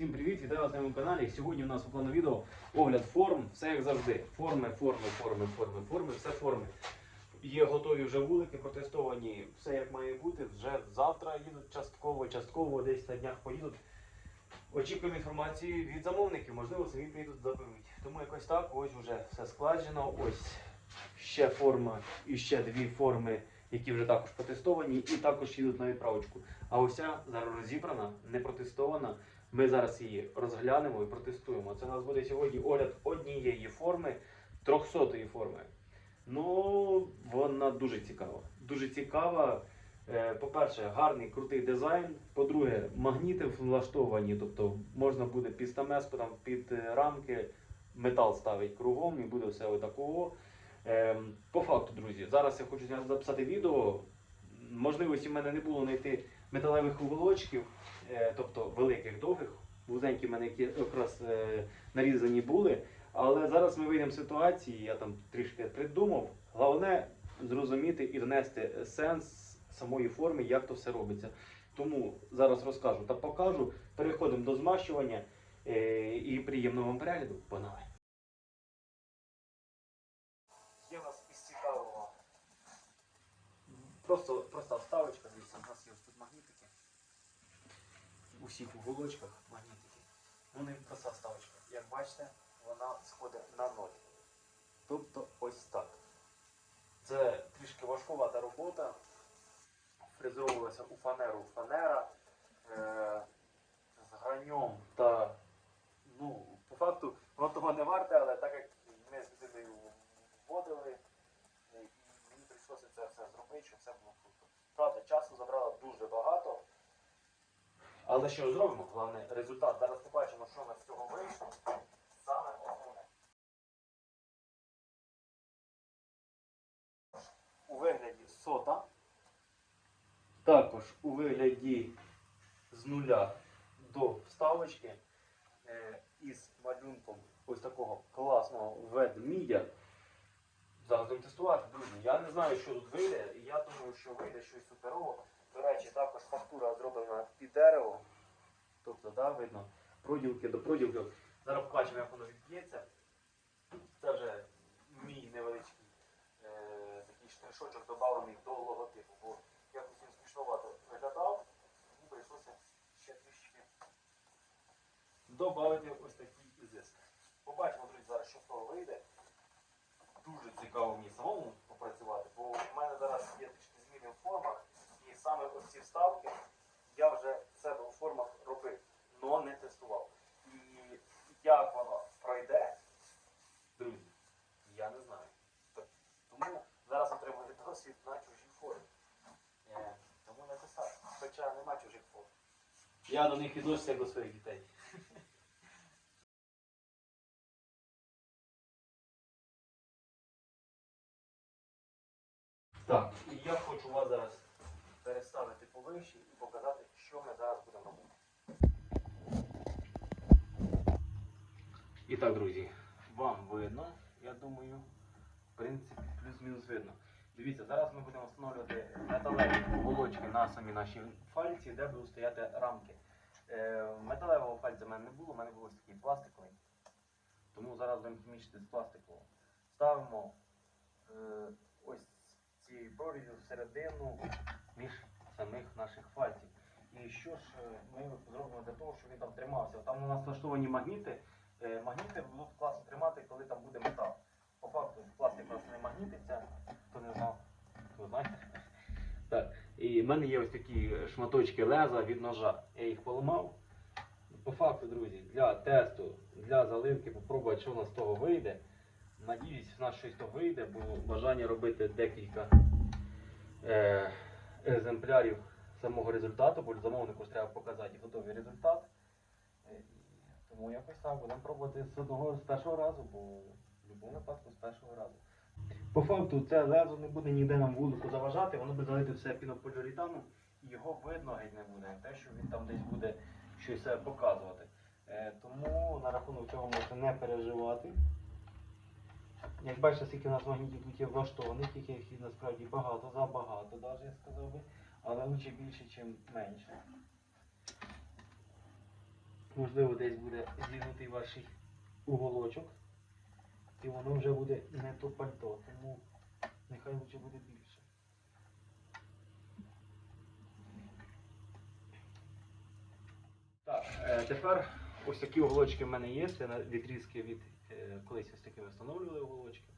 Всім привіт, вітаю вас на моєму каналі. Сьогодні у нас у плану відео огляд форм, все як завжди. Форми, форми, форми, форми, форми, все форми. Є готові вже вулики, протестовані, все як має бути. Вже завтра їдуть частково, частково, десь на днях поїдуть. Очікуємо інформації від замовників, можливо, самі приїдуть заберуть. Тому якось так, ось вже все складено. Ось ще форма і ще дві форми, які вже також протестовані, і також їдуть на відправочку. А ось ця зараз розібрана, не протестована. Ми зараз її розглянемо і протестуємо. Це у нас буде сьогодні огляд однієї форми, 300-ї форми. Ну, вона дуже цікава. Дуже цікава. Е, По-перше, гарний крутий дизайн. По-друге, магніти влаштовані, тобто можна буде під стамеску, під е, рамки метал ставить кругом і буде все отакого. Ем, По факту, друзі, зараз я хочу записати відео. Можливості в мене не було знайти металевих уголочків, тобто великих, довгих, вузенькі в мене якраз е, нарізані були. Але зараз ми вийдемо з ситуації, я там трішки придумав. Головне зрозуміти і донести сенс самої форми, як то все робиться. Тому зараз розкажу та покажу. Переходимо до змащування е, і приємного вам перегляду. Погнали! Є у нас із цікавого. Просто проста вставочка, дивіться, у нас є ось тут магнітики. У всіх уголочках магнітики. Ну не проста вставочка. Як бачите, вона сходить на ноль. Тобто ось так. Це трішки важкувата робота. Фрезеровувалася у фанеру фанера е- з граньом та ну, по факту воно того не варте, але так як ми з людиною вводили, е, мені прийшлося це все зробити, щоб все було круто. Правда, часу забрало дуже багато. Але що зробимо? Головне результат. Зараз побачимо, що у нас з цього вийшло. Саме основне. У вигляді сота. Також у вигляді з нуля до вставочки е, із малюнком ось такого класного ведмідя. Зараз будемо тестувати, друзі. Я не знаю, що тут вийде. Я думаю, що вийде щось суперово. До речі, також фактура зроблена під дерево. Тобто, да, видно, проділки до проділки. Зараз побачимо, як воно відб'ється. Це вже мій невеличкий е, такий штришочок додавлений до логотипу. Бо якось він смішновато виглядав, і прийшлося ще трішки додати ось такий ізиск. Побачимо, друзі, зараз, що з того вийде. Дуже цікаво мені самому попрацювати, бо в мене зараз є трішки зміни в формах, і саме ось ці вставки я вже в себе у формах але не тестував. І як воно пройде, друзі, я не знаю. Тому зараз отримую досвід на чужій формі. Е, Тому не так. Хоча нема чужих форм. Я до них відношуся як до своїх дітей. Так, і я хочу вас зараз переставити повище і показати, що ми зараз будемо робити. І так, друзі, вам видно, я думаю, в принципі, плюс-мінус видно. Дивіться, зараз ми будемо встановлювати металеві волочки на самі наші фальці, де будуть стояти рамки. Е, металевого фальця в мене не було, в мене був ось такий пластиковий. Тому зараз будемо змішати з пластикового. Ставимо е, ось цією прорізю всередину між самих наших фальців. І що ж е, ми зробимо для того, щоб він там тримався? Там у нас влаштовані магніти. Е, Магніти будуть класно тримати, коли там буде метал. По факту пластик у нас не магнітиться, хто не знав, хто знає. Так. І в мене є ось такі шматочки леза від ножа. Я їх поламав. По факту, друзі, для тесту, для заливки, попробувати, що в нас з того вийде. Надіюсь, в нас щось то вийде, бо бажання робити декілька е, екземплярів самого результату, бо замовнику треба показати готовий результат. Е, Тому якось так будемо пробувати з одного з першого разу, бо в будь-якому випадку з першого разу. По факту це лезо не буде ніде нам вулику заважати, воно буде залити все пінополіуретаном, і його видно геть не буде, те, що він там десь буде щось себе показувати. Е, тому на рахунок цього можете не переживати. Як бачите, скільки у нас магнітів тут є влаштованих, яких насправді багато, забагато, навіть я сказав би, але лучше більше, ніж менше. Можливо, десь буде зігнутий ваш уголочок. І воно вже буде не то пальто, тому нехай лучше буде більше. Так, е, тепер ось такі уголочки в мене є. Це відрізки від е, колись ось такими встановлювали уголочки.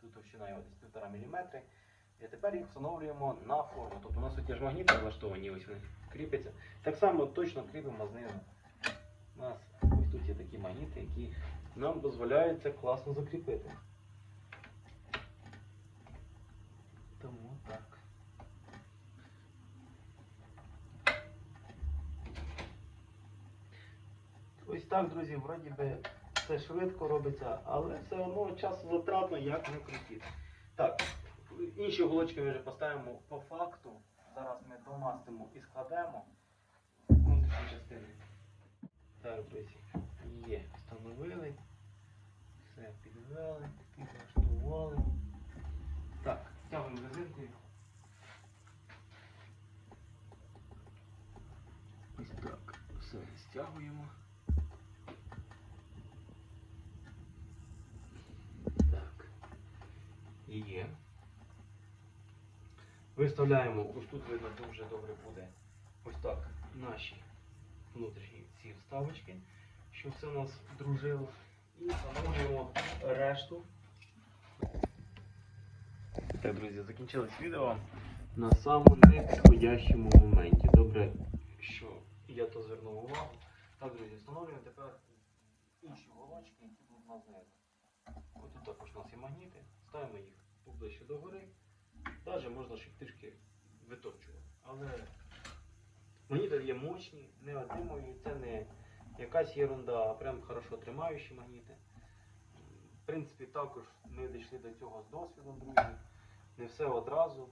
Тут товщина його десь 1,5 мм. І тепер їх встановлюємо на форму. Тобто у нас тут є ж магніти влаштовані, ось вони кріпляться. Так само точно кріпимо знизу. У нас ось тут є такі магніти, які нам дозволяють це класно закріпити. Тому так. Ось так, друзі, вроді би все швидко робиться, але все одно часу затратно, як не крутити. Так, інші голочки ми вже поставимо по факту. Зараз ми домастимо і складемо внутрішні частини. Так, є, встановили, все підвели, підлаштували. Так, стягуємо резинкою. Ось так, все стягуємо. Так. Є. Виставляємо, ось тут видно дуже добре буде ось так наші внутрішні ці вставочки, щоб все у нас дружило. І встановлюємо решту. Так, друзі, закінчилось відео на самому непідходящому моменті. Добре, що я то звернув увагу. Так, друзі, встановлюємо тепер інші голочки, які будуть нас знизу. Ось тут також у нас є магніти, ставимо їх поближче до гори. Навіть можна щоб трішки виточувати. Але магніти є мощні, не отримують, це не якась ерунда, а прям хорошо тримаючі магніти. В принципі, також ми дійшли до цього з досвідом, друзі. Не все одразу.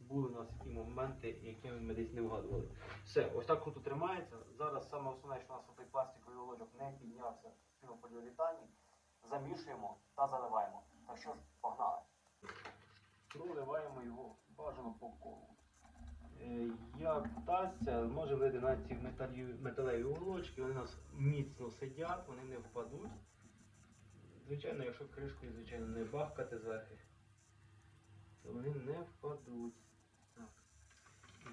Були у нас і моменти, які ми десь не вгадували. Все, ось так круто тримається. Зараз саме основне, що у нас той пластиковий ложок не піднявся в пінополіуретані. Замішуємо та заливаємо. Так що ж, погнали. Проливаємо його бажано по колу. Е, Як вдасться, можемо вийти на ці металеві уголочки, вони у нас міцно сидять, вони не впадуть. Звичайно, якщо кришкою, звичайно, не бахкати зверху, то вони не впадуть. Так.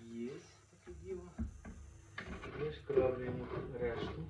Є таке діло. Вишкравлюємо решту.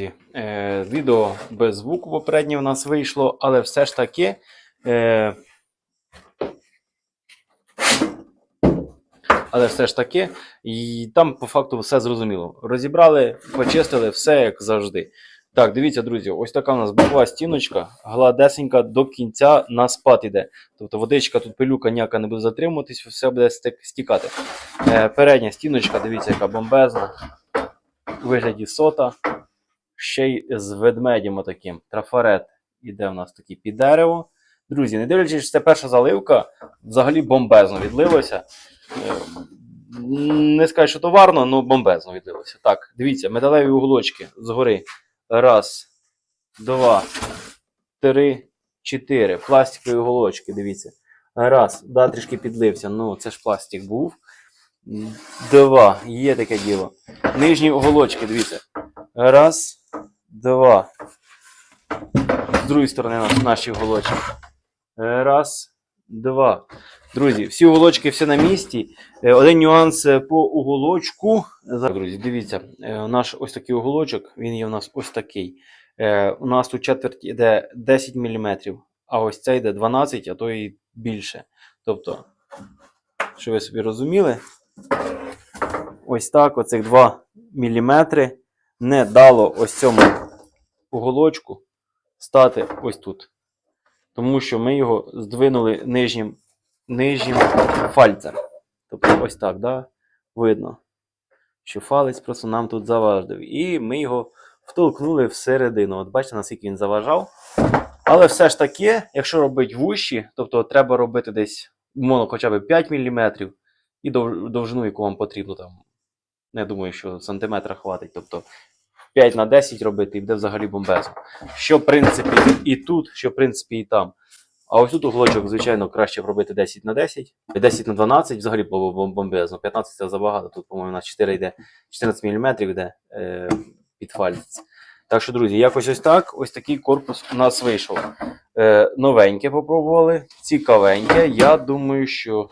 Друзі, Е, відео без звуку попереднє у нас вийшло, але все ж таки. Е, але все ж таки, і там по факту все зрозуміло. Розібрали, почистили, все як завжди. Так, дивіться, друзі, ось така у нас бокова стіночка, гладесенька до кінця на спад іде. Тобто водичка тут пилюка ніяка не буде затримуватись, все буде стікати. Е, передня стіночка, дивіться, яка бомбезна. У вигляді сота ще й з ведмедем отаким. Трафарет іде в нас такий під дерево. Друзі, не дивлячись, що це перша заливка, взагалі бомбезно відлилося. Е, Не скажу, що товарно, але бомбезно відлилося. Так, дивіться, металеві уголочки згори. Раз, два, три, чотири. Пластикові уголочки, дивіться. Раз, да, трішки підлився. Ну, це ж пластик був. Два, є таке діло. Нижні уголочки, дивіться. Раз, два. З другої сторони наш- наші уголочки. Раз, два. Друзі, всі уголочки все на місці. Е, Один нюанс е, по уголочку. Друзі, дивіться, е, наш ось такий уголочок, він є у нас ось такий. Е, У нас тут четверть йде 10 мм, а ось цей йде 12, а то і більше. Тобто, що ви собі розуміли, ось так, оцих 2 мм не дало ось цьому уголочку стати ось тут. тому що ми його здвинули нижнім, нижнім фальцем. Тобто ось так, да? видно, що фалець просто нам тут заважив. І ми його втолкнули всередину. От бачите, наскільки він заважав. Але все ж таки, якщо робити вущі, тобто треба робити десь умовно хоча б 5 мм і довжину, яку вам потрібно там. Не думаю, що сантиметра хватить. Тобто 5 на 10 робити і буде взагалі бомбезно. Що, в принципі, і тут, що, в принципі, і там. А ось тут уголочок, звичайно, краще робити 10 на 10, 10 на 12 взагалі бомбезно. 15 це забагато. Тут, по-моєму, на 4 йде 14 мм йде е, під фальц. Так що, друзі, якось ось так. Ось такий корпус у нас вийшов. Е, новеньке попробували, цікавеньке. Я думаю, що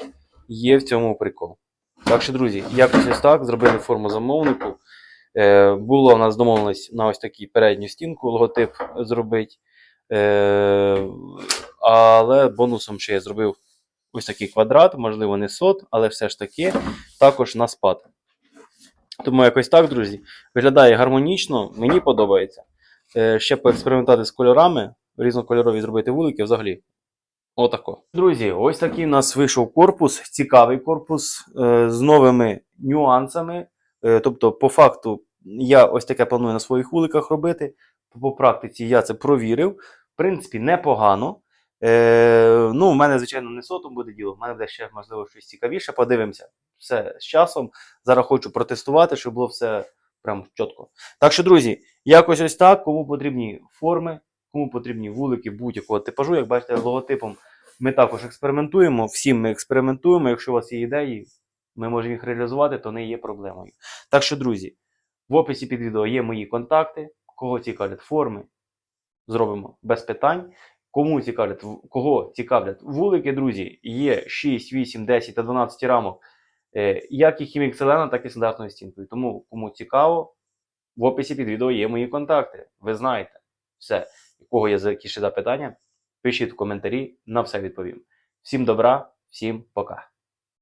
є в цьому прикол. Так що, друзі, якось ось так. Зробили форму замовнику. Е, було у нас домовленість на ось такій передню стінку логотип зробити. Е, але бонусом ще я зробив ось такий квадрат, можливо, не сот, але все ж таки також на спад. Тому якось так, друзі. Виглядає гармонічно, мені подобається. Е, ще поекспериментувати з кольорами, різнокольорові зробити вулики взагалі. Отако. Друзі, ось такий у нас вийшов корпус, цікавий корпус з новими нюансами. Тобто, по факту, я ось таке планую на своїх вуликах робити. По практиці я це провірив. В принципі, непогано. Е, ну, у мене, звичайно, не сотом буде діло, в мене буде ще, можливо, щось цікавіше. Подивимося. Все з часом. Зараз хочу протестувати, щоб було все прям чітко. Так що, друзі, якось ось так. Кому потрібні форми, кому потрібні вулики будь-якого типажу, як бачите, логотипом ми також експериментуємо. Всім ми експериментуємо. Якщо у вас є ідеї, ми можемо їх реалізувати, то не є проблемою. Так що, друзі, в описі під відео є мої контакти. Кого цікавлять форми, зробимо без питань. Кому цікавлять, кого цікавлять вулики, друзі, є 6, 8, 10 та 12 рамок, е, як і хімік селена, так і стандартною стінкою. Тому, кому цікаво, в описі під відео є мої контакти. Ви знаєте все. У кого є якісь запитання, пишіть в коментарі, на все відповім. Всім добра, всім пока.